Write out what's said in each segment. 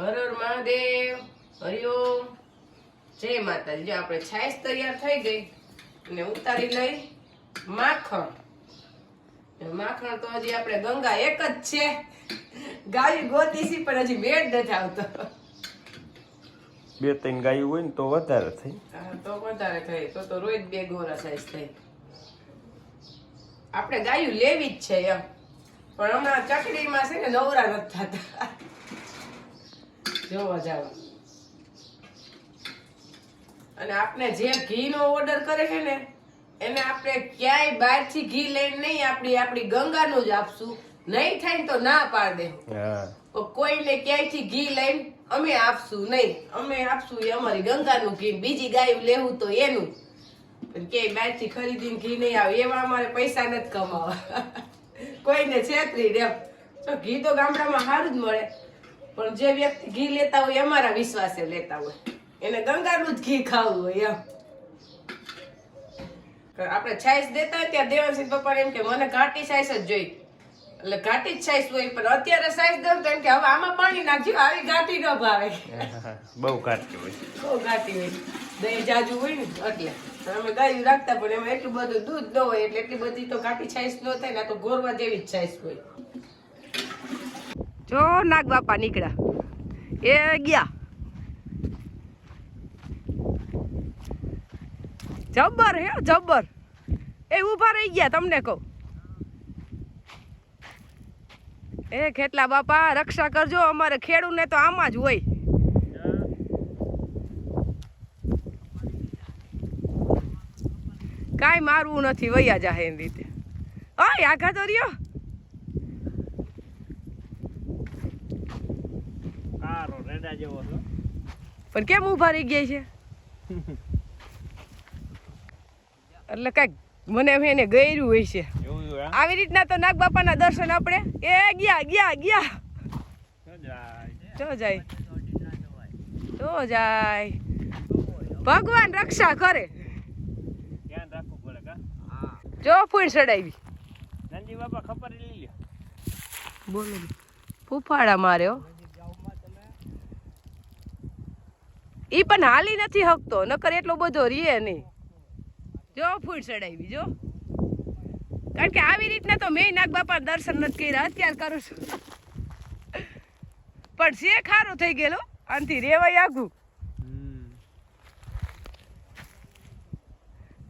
હર હર મહાદેવ હરિઓમ જય માતાજી. જો આપણે છાશ તૈયાર થઈ ગઈ અને ઉતારી લઈ માખણ. માખણ તો હજી આપણે ગંગા એક જ છે. ગાય ગોતી છે પણ હજી મેળ નથી આવતો. બે ત્રણ ગાયું હોય ને તો વધારે થઈ. હા, તો વધારે થઈ. તો તો રોજ બે ગોરા સાઈઝ થઈ. આપણે ગાયું લેવી જ છે એમ. પણ હમણાં ચકડીમાં છે ને નવરા નથી થતા. જોવા જાવ અને આપણે જે ઘીનો ઓર્ડર કરે છે ને એને આપણે ક્યાંય બહારથી ઘી લઈને નહીં આપણી આપણી ગંગાનું જ આપશું. નહીં થાય તો ના પાડ દે કોઈને ક્યાંયથી ઘી લઈને અમે આપશું નહીં. અમે આપશું એ અમારી ગંગાનું ઘી. બીજી ગાય લેવું તો એનું. પણ ક્યાંય બહારથી ખરીદીને ઘી નહીં આવે. એવા અમારે પૈસા નથી કમાવા. કોઈને છેતરી દે. તો ઘી તો ગામડામાં સારું જ મળે. પણ જે વ્યક્તિ ઘી લેતા હોય અમારા વિશ્વાસે લેતા હોય. એને ગંગાનું જ ઘી ખાવું હોય એમ. આપણે છાઈસ દેતા ત્યાં દેવાંશી પપ્પા એમ કે મને ઘાટી છાઈસ જ જોઈ. એટલે ઘાટી જ છાઈસ હોય પણ અત્યારે છાઈસ દઉં તો એમ કે હવે આમાં પાણી નાખજો આવી ઘાટી ન ભાવે. બહુ ઘાટી હોય. બહુ ઘાટી હોય. દહીં જાજુ હોય ને એટલે. અમે ગાયું રાખતા પણ એમાં એટલું બધું દૂધ ન હોય એટલે એટલી બધી તો ઘાટી છાઈસ ન થાય ને તો ગોરવા જેવી જ છાઈસ હોય. જો નાગ બાપા નીકળ્યા. એ ગયા. જબ્બર હે, જબ્બર. એ ઊભા રહી ગયા, તમને કહું. એ ખેટલા બાપા, રક્ષા કરજો, અમારે ખેડૂને તો આમાં જ હોય. કાંઈ મારવું નથી, વૈયા જાહે એમ રીતે. ઓય, આઘા તો રહ્યો. સારો જેવો પણ કેમ ઊભા રહી ગયા છે? એટલે કંઈક મને એને ગયરું હોય છે. આવી રીતના તો નાગ બાપાના દર્શન આપણે. એ ગયા ગયા ગયા. તો જાય. તો જાય. ભગવાન રક્ષા કરે. ધ્યાન રાખવું પડે કા? જો ફૂલ ચડાવી. નંદી બાપા ખબર બોલો. ફૂફાડા માર્યો ઈ પણ હાલી નથી હકતો, નકર એટલો બધો રીએ નહીં. જો ફૂલ ચડાવી, જો. કારણ કે આવી રીતના તો મેં નાગ બાપા દર્શન નથી કર્યા, અત્યારે કરું છું. પણ છે ખારું થઈ ગયેલું, આનથી રેવાય આઘું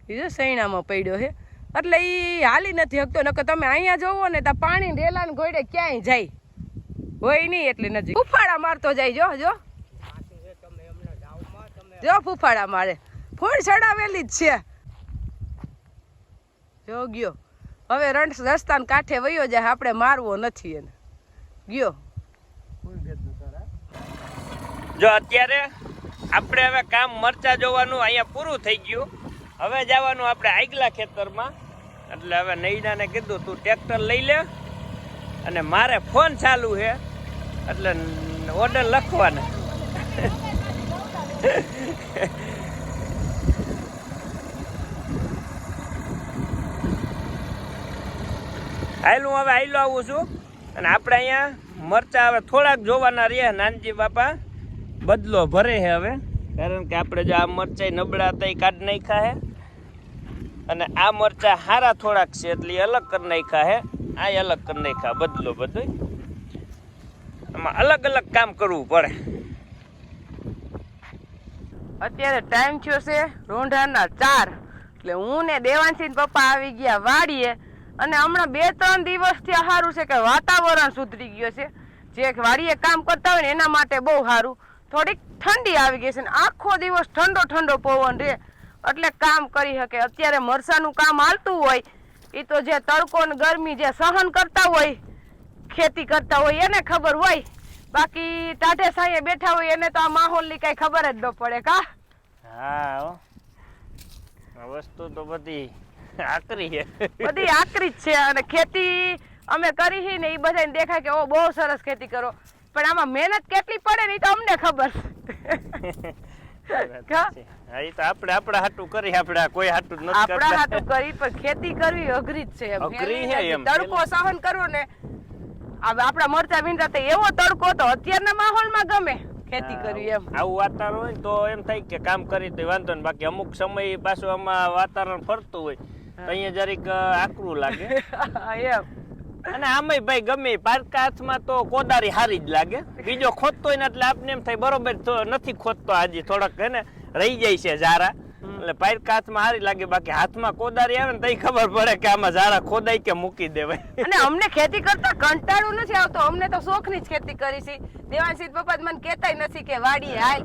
બીજો સૈણામાં પડ્યો છે. એટલે એ હાલી નથી હકતો, નકર તમે અહીંયા જોવો ને તો પાણી રેલા ને ઘોડે ક્યાંય જાય. હોય નહીં એટલે નજીક. ઉફાળા મારતો જાય, જો જો. જો ફૂફાડા મારે. ફૂલ ચડાવેલી જ છે. જો ગયો. હવે રણ રસ્તાને કાંઠે વયો જાય, આપણે મારવો નથી એને. ગયો. જો અત્યારે આપણે હવે કામ મરચા જોવાનું અહીંયા પૂરું થઈ ગયું. હવે જવાનું આપણે આગલા ખેતરમાં. એટલે હવે નૈનાને કીધું, તું ટ્રેક્ટર લઈ લે અને મારે ફોન ચાલુ છે. એટલે ઓર્ડર લખવાના. આયલું હવે આયલું આવું છું. અને આપણે અહીંયા મરચા હવે થોડાક જોવાના રહ્યા નાનજી બાપા. બદલો ભરે છે હવે. કારણ કે આપણે જો આ મરચાં નબળા હતા એ કાઢ નાખ્યા છે. અને આ મરચા હારા થોડાક છે, એટલે અલગ કરી નાખ્યા છે. આ અલગ કરી નાખ્યા, બદલો બધું. આમાં અલગ અલગ કામ કરવું પડે. અત્યારે ટાઈમ થયો છે રોંઢાના ચાર. એટલે હું ને દેવાંશી પપ્પા આવી ગયા વાડીએ. અને હમણાં બે ત્રણ દિવસથી સારું છે કે વાતાવરણ સુધરી ગયું છે. જે વાડીએ કામ કરતા હોય ને એના માટે બહુ સારું થોડીક ઠંડી આવી ગઈ છે ને આખો દિવસ ઠંડો ઠંડો પવન રહે. એટલે કામ કરી શકે. અત્યારે મરસાનું કામ હાલતું હોય એ તો જે તડકો ને ગરમી જે સહન કરતા હોય, ખેતી કરતા હોય, એને ખબર હોય. બાકી ટાઢે સાંયે બેઠા હોય એને તો આ માહોલની કઈ ખબર જ ન પડે, કા? હા વસ્તુ તો બધી આકરી છે. બધી આકરી જ છે અને ખેતી અમે કરી છે ને એ બધાને દેખાય કે ઓ બહુ સરસ ખેતી કરો. પણ આમાં મહેનત કેટલી પડે ને એ તો અમને ખબર. કા? હા? એ તો આપણે આપણા હાટું કરી આપણે કોઈ હાટું નથી આપણા કરતા. કરી પણ ખેતી કરવી અઘરી જ છે અઘરી છે એમ. તડકો સહન કરવો ને. આપડા મરચા વીણતા એવો તડકો તો અત્યારના માહોલમાં ગમે ખેતી કરવી એમ. આવું વાતાવરણ હોય તો એમ થાય કે કામ કરી તો વાંધો ને બાકી અમુક સમય પાછું આમાં વાતાવરણ ફરતું હોય. અહીંયા જરીક આકરું લાગે. એમ. અને આમાંય ભાઈ ગમે પારકા હાથમાં તો કોદારી હારી જ લાગે. બીજો ખોદતો ને એટલે આપને એમ થાય બરોબર નથી ખોદતો આજે થોડોક હે ને? રહી જાય છે ઝારા. એટલે પારકા હાથમાં હારી લાગે બાકી હાથમાં કોદારી આવે ને તઈ ખબર પડે કે આમાં ઝારા ખોદાય કે મૂકી દેવાય. અને અમને ખેતી કરતા કંટાળો નથી આવતો. અમને તો શોખની જ ખેતી કરી છે. દેવાંશી પપ્પા મને કહેતાય નથી કે વાડી હાલ.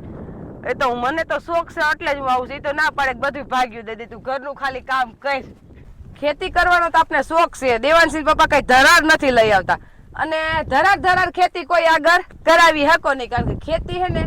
એ તો હું- મને તો શોખ છે એટલે જ હું આવું છું. એ તો ના પાડે બધું ભાગ્યું. દે દે તું ઘરનું ખાલી કામ કર. ખેતી કરવાનો તો આપણે શોખ છે. દેવાનસિંહ પપ્પા કઈ ધરાર નથી લઈ આવતા. અને ધરાર ધરાર ખેતી કોઈ આગળ કરાવી શકો નહીં કારણ કે ખેતી છે ને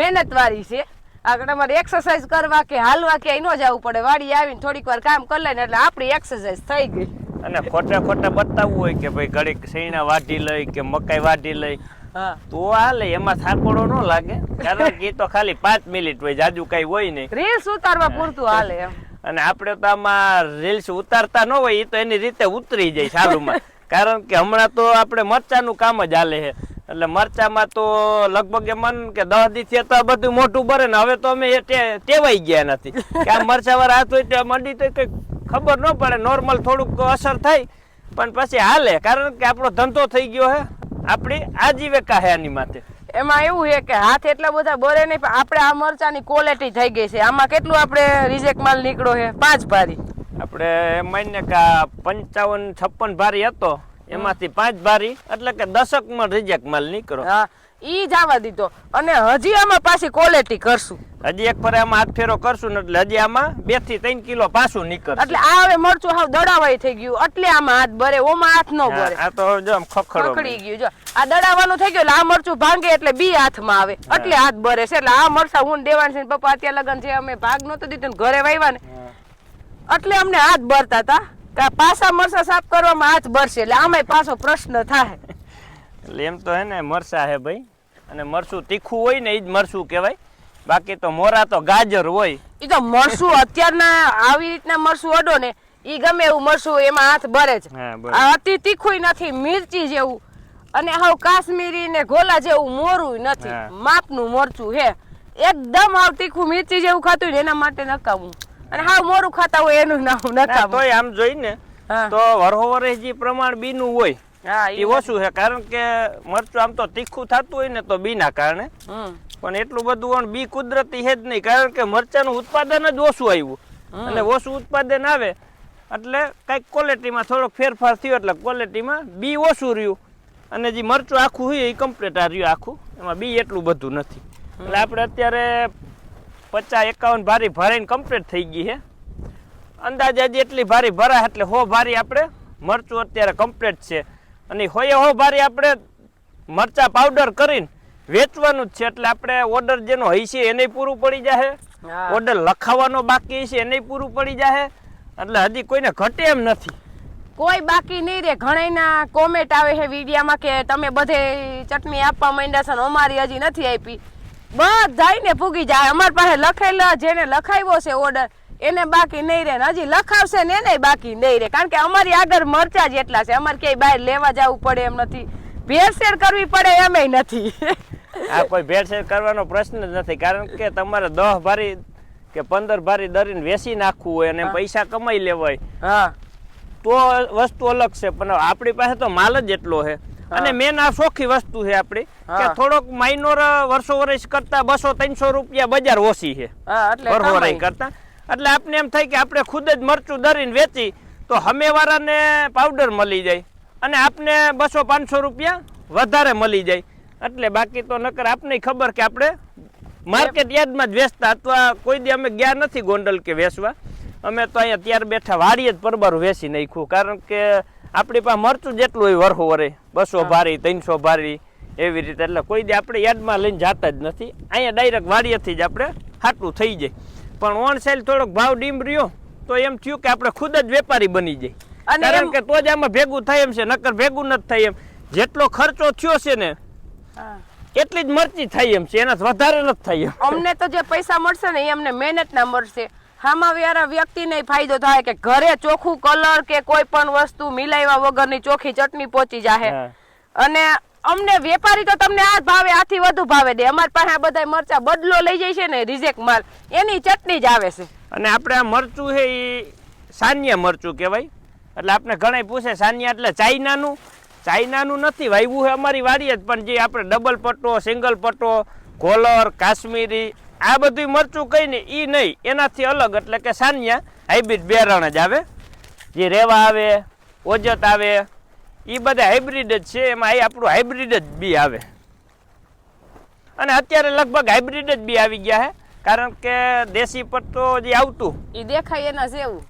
મહેનત વાળી છે. આગળ તમારે એક્સરસાઇઝ કરવા કે હાલવા કે ન જવું પડે. વાડી આવીને થોડીક વાર કામ કરી લઈને એટલે આપણી એક્સરસાઇઝ થઈ ગઈ. અને ખોટા ખોટા બતાવવું હોય કે ભાઈ ઘડીક શેણા વાઢી લઈ કે મકાઈ વાઢી લઈ. હા. તો હાલે એમાં થાકોડો ન લાગે. કારણ કે એ તો ખાલી પાંચ મિનિટ હોય જાજુ કઈ હોય નહીં. રીલ્સ ઉતારવા પૂરતું હાલે એમ. અને આપણે તો આમાં રીલ્સ ઉતારતા ન હોય એ તો એની રીતે ઉતરી જાય ચાલુમાં કારણ કે હમણાં તો આપણે મરચાનું કામ જ હાલે છે. એટલે મરચામાં તો લગભગ એમ કે દસ દિવસે તો બધું મોટું ભરે ને હવે તો અમે એ ટેવાઈ ગયા નથી. કે આ મરચા વાળા હાથ હોય તો મંડી તો કંઈક ખબર ન પડે નોર્મલ થોડુંક અસર થાય. પણ પછી હાલે કારણ કે આપણો ધંધો થઈ ગયો છે. આપણી આજીવિકા છે આની માથે. એમાં એવું છે કે હાથ એટલા બધા બરે નહીં પણ આપણે આ મરચાની ક્વોલિટી થઈ ગઈ છે. આમાં કેટલું આપણે રિજેક્ટ માલ નીકળ્યો છે? પાંચ ભારી. આપણે માન્ય કે પંચાવન છપ્પન ભારી હતો. એમાંથી પાંચ ભારી એટલે કે દશકમાં રિજેક્ટ માલ નીકળો હા. ઈ જવા દીધો. અને હજી આમાં પાછી ક્વોલિટી કરશું. હજી એક ફરે આમાં હાથ ફેરો કરશું ને એટલે હજી આમાં બેથી ત્રણ કિલો પાછું નીકળે એટલે આ હવે મરચું હાવ દડાવાય થઈ ગયું. એટલે આમાં હાથ બરે ઓમાં હાથ ન ભરે. આ તો જો આમ ખખડો ખખડી ગયું જો. આ દડાવાનું થઈ ગયું એટલે આ મરચું ભાંગે એટલે બી હાથમાં આવે. એટલે હાથ ભરે છે. એટલે આ મરચા હું દેવાન છે પપ્પા અત્યારે લગન છે અમે ભાગ નતો દીધો ને ઘરે વાવ્યા ને. એટલે અમને હાથ ભરતા હતા કે પાછા મરસા સાફ કરવામાં હાથ ભરશે. એટલે આમાંય પાછો પ્રશ્ન થાય. એટલે એમ તો હે ને મરસા હે ભાઈ. અને મરસું તીખું હોય ને એ જ મરસું કહેવાય. બાકી તો મોરા તો ગાજર હોય. એ તો મરસું અત્યારના આવી રીતના મરસું અડો ને ઈ ગમે એવું મરસું એમાં હાથ ભરે જ અતિ તીખું નથી મિરચી જેવું. અને હાવ કાશ્મીરી ને ગોલા જેવું મોરું નથી. માપનું મરચું હે. એકદમ હાવ તીખું મિરચી જેવું ખાતું હોય એના માટે નકામું. અને હાવ મોરું ખાતા હોય એનું નામ નકામું. તોય આમ જોઈ ને હા. તો વરહોવરે જે પ્રમાણ બીનું હોય એ ઓછું છે કારણ કે મરચું આમ તો તીખું થતું હોય ને તો બીના કારણે. પણ એટલું બધું બી કુદરતી છે જ નહીં કારણ કે મરચાનું ઉત્પાદન જ ઓછું આવ્યું. અને ઓછું ઉત્પાદન આવે એટલે કંઈક ક્વોલિટીમાં થોડોક ફેરફાર થયો એટલે ક્વોલિટીમાં બી ઓછું રહ્યું. અને જે મરચું આખું હોય એ કમ્પ્લીટ આ રહ્યું આખું. એમાં બી એટલું બધું નથી. એટલે આપણે અત્યારે પચાસ એકાવન ભારી ભરાઈને કમ્પ્લીટ થઈ ગઈ છે. અંદાજે હજી એટલી ભારી ભરાય એટલે હો ભારી આપણે મરચું અત્યારે કમ્પ્લીટ છે. અને હોય હો ભારી આપણે મરચા પાવડર કરીને વેચવાનું જ છે. એટલે આપણે ઓર્ડર જેનો હોય છે એને પૂરું પડી જાહે. ઓર્ડર લખાવવાનો બાકી છે એને પૂરું પડી જાહે. એટલે હજી કોઈને ઘટે એમ નથી. કોઈ બાકી નહીં રે ઘણાયના કોમેન્ટ આવે છે વિડીયામાં કે તમે બધે ચટણી આપવા માંડ્યા છો અમારી હજી નથી આપી. બધાયને પૂગી જાય. અમારી પાસે લખેલા જેને લખાવ્યો છે ઓર્ડર એને બાકી નહીં રહે હજી લખાવશે ને એને બાકી નહીં રહે. કારણ કે અમારી આગળ મરચા જ એટલા છે અમારે ક્યાંય બહાર લેવા જવું પડે એમ નથી. ભેળસેળ કરવી પડે એમેય નથી. આ કોઈ ભેળસેળ કરવાનો પ્રશ્ન જ નથી કારણ કે તમારે દહ ભારી કે પંદર ભારી દરીને વેચી નાખવું હોય અને પૈસા કમાઈ લેવાય. હા. તો વસ્તુ અલગ છે પણ આપણી પાસે તો માલ જ એટલો છે. અને મેન આ સોખી વસ્તુ છે આપણી કે થોડોક માઇનોર વર્ષો વર્ષ કરતા બસો ત્રણસો રૂપિયા બજાર ઓછી છે. કરતા. એટલે આપને એમ થાય કે આપણે ખુદ જ મરચું દરીને વેચી તો હમેવાળાને પાવડર મળી જાય અને આપને બસો પાંચસો રૂપિયા વધારે મળી જાય. એટલે બાકી તો નકર આપને ખબર કે આપણે માર્કેટ યાર્ડમાં જ વેચતા અથવા કોઈ દી અમે ગયા નથી ગોંડલ કે વેચવા. અમે તો અહીંયા ત્યાર બેઠા વાડીએ જ પરબારું વેચી નાખ્યું. કારણ કે આપણી પાસે મરચું જેટલું હોય વરહો વરે. બસો ભારી ત્રણસો ભારી એવી રીતે. એટલે કોઈ દી આપણે યાર્ડમાં લઈને જતા જ નથી. અહીંયા ડાયરેક્ટ વાડીએથી જ આપણે હાટું થઈ જાય. પણ ઓન સાઈડ થોડોક ભાવ ડીમ રહ્યો. તો એમ થયું કે આપણે ખુદ જ વેપારી બની અને કારણ કે તો જ આમાં ભેગું થાય એમ છે નકર ભેગું નથી થાય એમ. જેટલો ખર્ચો થયો છે ને એટલી જ મરચી થાય એમ છે એના વધારે નથી થાય એમ. અમને તો જે પૈસા મળશે ને એ અમને મહેનત ના મળશે. હામાં વ્યારા વ્યક્તિને ફાયદો થાય કે ઘરે ચોખ્ખું કલર કે કોઈ પણ વસ્તુ મિલાવ્યા વગરની ચોખ્ખી ચટણી પહોંચી જાહે. અને અમને વેપારી તો તમને આ ભાવે, આથી વધુ ભાવે દે. અમારી પાસે આ બધા મરચા બદલો લઈ જાય છે ને, રિજેક્ટ માલ. એની ચટણી જ આવે છે. અને આપણે આ મરચું છે એ સાન્ય મરચું કહેવાય. એટલે આપણે ઘણા પૂછે, સાનિયા એટલે ચાઇનાનું? ચાઇનાનું નથી વાવ્યું છે અમારી વાડીએ જ, પણ જે આપણે ડબલ પટ્ટો સિંગલ પટ્ટો કોલર કાશ્મીરી, આ બધું મરચું કઈ ને એ નહીં, એનાથી અલગ. એટલે કે સાનિયા હાઇબ્રિડ બેરણ જ આવે. જે રેવા આવે, ઓજત આવે એ બધા હાઇબ્રિડ જ છે એમાં એ આપણું હાઇબ્રિડ જ બી આવે. અને અત્યારે લગભગ હાઇબ્રિડ જ બી આવી ગયા છે કારણ કે દેશી પટ્ટો જે આવતું એ દેખાય એના જેવું.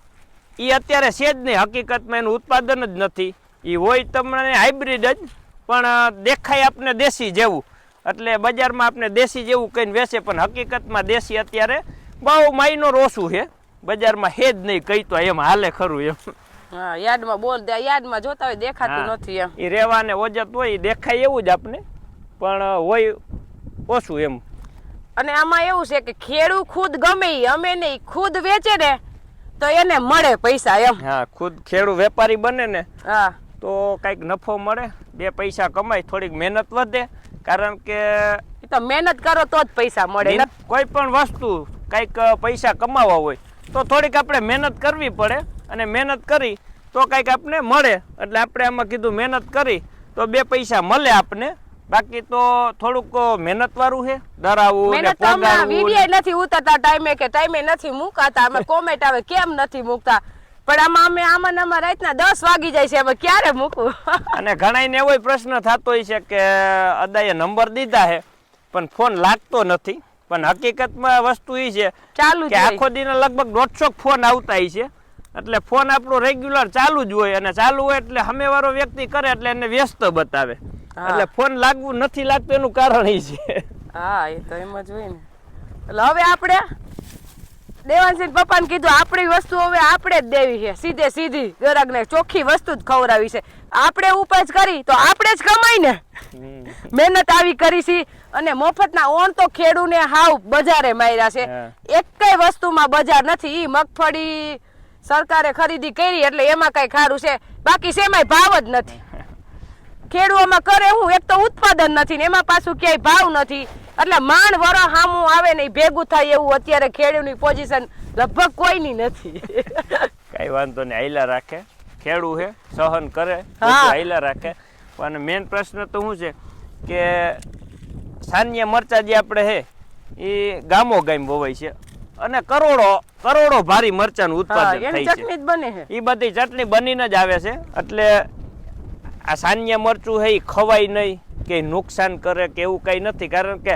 એ અત્યારે છે જ નહીં હકીકતમાં એનું ઉત્પાદન જ નથી. એ હોય તમને હાઇબ્રિડ જ પણ દેખાય આપને દેશી જેવું. એટલે બજારમાં આપણે દેશી જેવું કહીને વેચે પણ હકીકતમાં દેશી અત્યારે બહુ માઇનો ઓછું છે. બજારમાં હે જ નહીં કહી તો એમ હાલે ખરું એમ. હા યાદમાં બોલ દે યાદમાં જોતા હોય દેખાતું નથી એમ. એ રેવા ને ઓજત હોય દેખાય એવું જ આપને. પણ હોય ઓછું એમ. અને આમાં એવું છે કે ખેડૂ ખુદ ગમે અમે નહીં ખુદ વેચે ને તો એને મળે પૈસા એમ. હા ખુદ ખેડૂત વેપારી બને ને હા. તો કંઈક નફો મળે બે પૈસા કમાય થોડીક મહેનત વધે કારણ કે તો મહેનત કરો તો જ પૈસા મળે કોઈ પણ વસ્તુ કંઈક પૈસા કમાવા હોય તો થોડીક આપણે મહેનત કરવી પડે. અને મહેનત કરી તો કંઈક આપણે મળે. એટલે આપણે આમાં કીધું મહેનત કરી તો બે પૈસા મળે આપને. બાકી તો થોડુંક મહેનત વાળું છે ડરાવવું ને પોગાડવું વીડિયો નથી ઉતરતા ટાઈમે કે ટાઈમે નથી મુકાતા અમે કોમેન્ટ આવે કેમ નથી મૂકતા? પણ આમાં અમે આમાં ને આમાં રાતના દસ વાગી જાય છે અમે ક્યારે મૂકવું અને ઘણા ને એવો પ્રશ્ન થતો હોય છે કે અદાએ નંબર દીધા છે પણ ફોન લાગતો નથી. પણ હકીકતમાં વસ્તુ એ છે ચાલુ કે આખો દિન લગભગ દોઢસો ફોન આવતા છે. એટલે ફોન આપણો રેગ્યુલર ચાલુ જ હોય અને ચાલુ હોય એટલે સામેવાળો વ્યક્તિ કરે એટલે એને વ્યસ્ત બતાવે. એટલે ફોન લાગવું નથી લાગતું એનું કારણ એ છે. હા એ તો એમ જ હોય ને. એટલે હવે આપણે દેવાનસિંહ પપ્પાને કીધું આપણી વસ્તુ હવે આપણે જ દેવી છે. સીધે સીધી ગ્રાહકને ચોખ્ખી વસ્તુ જ ખવડાવી છે. આપણે ઉપજ કરી તો આપણે જ કમાઈ ને. મહેનત આવી કરી છે અને મફતના ઓણ તો ખેડૂને હાવ બજારે માર્યા છે. એક કઈ વસ્તુમાં બજાર નથી. ઈ મગફળી સરકારે ખરીદી કરી એટલે એમાં કઈ ખારું છે. બાકી શેમાંય ભાવ જ નથી. ખેડૂઓમાં કરે હું એક તો ઉત્પાદન નથી ને એમાં પાછું ક્યાંય ભાવ નથી. એટલે માંડ વર હામું આવે ને ભેગું થાય એવું અત્યારે ખેડૂની પોઝિશન લગભગ કોઈની નથી. કઈ વાંધો નહીં આઈલા રાખે. ખેડૂ છે સહન કરે હા. બધું રાખે. પણ મેન પ્રશ્ન તો શું છે કે સાન્ય મરચા જે આપણે હે એ ગામો ગામ વવાય છે. અને કરોડો કરોડો ભારી મરચાનું હા ઉત્પાદન થાય છે બને છે. એ બધી ચટણી બનીને જ આવે છે. એટલે આ સાન્ય મરચું છે એ ખવાય નહીં કે નુકસાન કરે કે એવું કંઈ નથી. કારણ કે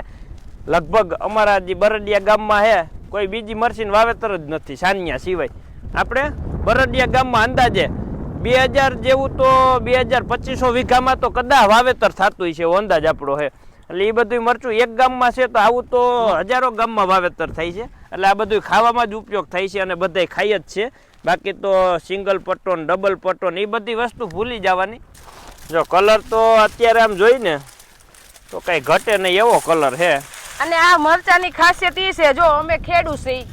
લગભગ અમારા જે બરડિયા ગામમાં હે કોઈ બીજી મરચીનું વાવેતર જ નથી સાનિયા સિવાય. આપણે બરડિયા ગામમાં અંદાજે બે હજાર જેવું તો બે હજાર પચીસો વીઘામાં તો કદાચ વાવેતર થતું છે એવો અંદાજ આપણો છે એટલે એ બધું મરચું એક ગામમાં છે તો આવું તો હજારો ગામમાં વાવેતર થાય છે. એટલે આ બધું ખાવામાં જ ઉપયોગ થાય છે અને બધાય ખાય જ છે. બાકી તો સિંગલ પટ્ટો ને ડબલ પટ્ટો ને એ બધી વસ્તુ ભૂલી જવાની. જો કલર તો અત્યારે આમ જોઈને તો કઈ ઘટે નહીં એવો કલર હે. અને આ મરચાની ખાસિયત એ છે, જો અમે ખેડું છે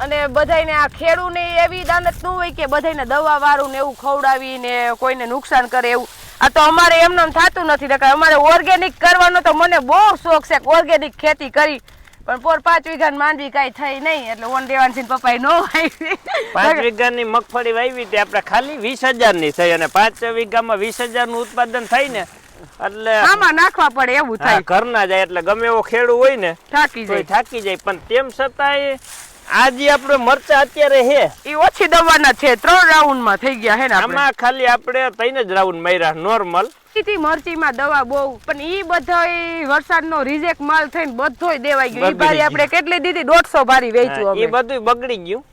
અને બધાયને આ ખેડૂને એવી દાનત ન હોય કે બધાયને દવા વાળું ને એવું ખવડાવીને કોઈને નુકસાન કરે એવું. આ તો અમારે એમને થતું નથી અમારે ઓર્ગેનિક કરવાનો તો મને બહુ શોખ છે ઓર્ગેનિક ખેતી કરી પણ પોર પાંચ વીઘા માંડવી કઈ થઈ નહીં એટલે ઓન દેવાનસિંહ પપ્પાએ નો પાંચ વીઘા ની મગફળી વાવી તે આપણે ખાલી વીસ હજારની થઈ અને પાંચ વીઘામાં વીસ હજારનું ઉત્પાદન થાય ને એટલે આમાં નાખવા પડે એવું થાય. ઘરના જાય એટલે ગમે એવો ખેડૂ હોય ને થાકી જાય. થાકી જાય. પણ તેમ છતાંય આજે આપણે મરચા અત્યારે હે એ ઓછી દવાના છે ત્રણ રાઉન્ડમાં થઈ ગયા હે ને આમાં ખાલી આપણે ત્રણ જ રાઉન્ડ માર્યા નોર્મલ. થી મરચીમાં દવા બહુ. પણ ઈ બધોય વરસાદનો રિજેક્ટ માલ થઈને બધોય દેવાઈ ગયો. ઈ બગડી આપણે કેટલી દીધી? દોઢસો ભારી વેચ્યું એ બધું બગડી ગયું.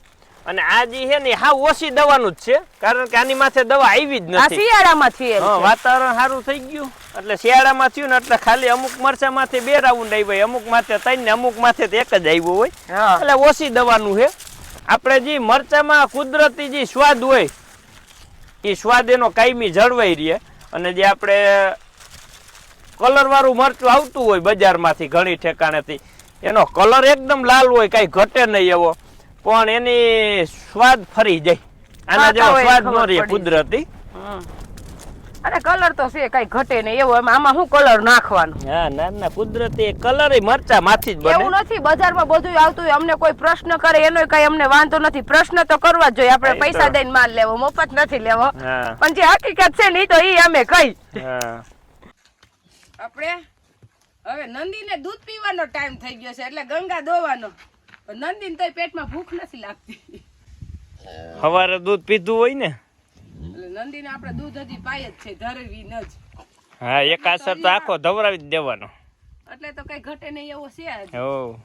અને આ જે છે ને હા ઓછી દવાનું જ છે. કારણ કે આની માથે દવા આવી જ આ નથી. શિયાળામાં છે હા, વાતાવરણ સારું થઈ ગયું. એટલે શિયાળામાં થયું ને એટલે ખાલી અમુક મરચા માથે બે રાઉન્ડ આવ્યા અમુક માથે ત્રણ ને અમુક માથે તો એક જ આવ્યો હોય. એટલે ઓછી દવાનું છે. આપણે જે મરચામાં કુદરતી જે સ્વાદ હોય એ સ્વાદ એનો કાયમી જળવાઈ રહે. અને જે આપણે કલર વાળું મરચું આવતું હોય બજારમાંથી ઘણી ઠેકાણેથી એનો કલર એકદમ લાલ હોય કાંઈ ઘટે નહીં એવો પણ એની સ્વાદ ફરી જાય. આના જેવો સ્વાદ ન રહે કુદરતી. અને કલર તો છે કઈ ઘટે નહીં. એવું એમ આમાં શું કલર નાખવાનું? હા ના ના કુદરતી કલર મરચા માંથી જ એવું નથી બજારમાં બધું આવતું હોય અમને કોઈ પ્રશ્ન કરે એનો કઈ અમને વાંધો નથી. પ્રશ્ન તો કરવા જ જોઈએ આપણે પૈસા દઈને માલ લેવો મફત નથી લેવો. પણ જે હકીકત છે ને ઈ તો એ અમે કઈ આપણે હવે નંદીને દૂધ પીવાનો ટાઈમ થઈ ગયો છે એટલે ગંગા દોવાનો. પણ નંદીને તો પેટમાં ભૂખ નથી લાગતી. સવારે દૂધ પીધું હોય ને નંદીને આપણે દૂધ હજી પાય જ છે ધરવી ન જ. હા એક આસર તો આખો ધવરાવી જ દેવાનો. એટલે તો કઈ ઘટે નહીં એવો છે. હો.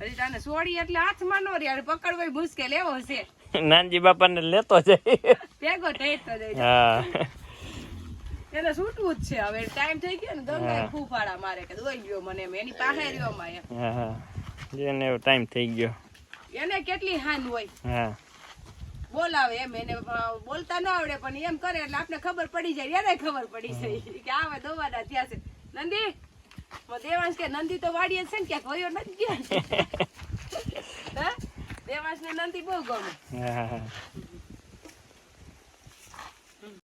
હજી તને સોડી એટલે હાથમાં નો રે પકડવાય મુશ્કેલ એવો છે. નાનજી બાપાને લેતો જાય. ભેગો થઈતો જાય. હા. એને છૂટવું જ છે હવે ટાઈમ થઈ ગયો ને ગંગા. ફૂફાડા મારે કે દોઈ ગયો મને એની પાસે રહ્યો માં એમ હા. હા ટાઈમ થઈ ગયો. એને કેટલી હાન હોય. હા. બોલાવે એમ એને બોલતા ન આવડે પણ એમ કરે એટલે આપણે ખબર પડી જાય એને ખબર પડી જાય કે આવા દોવાના થયા છે. નંદી દેવાંશ કે નંદી તો વાડીએ છે ને ક્યાંક વયો નથી ગયા. હે? દેવાંશ ને નંદી બહુ ગમે.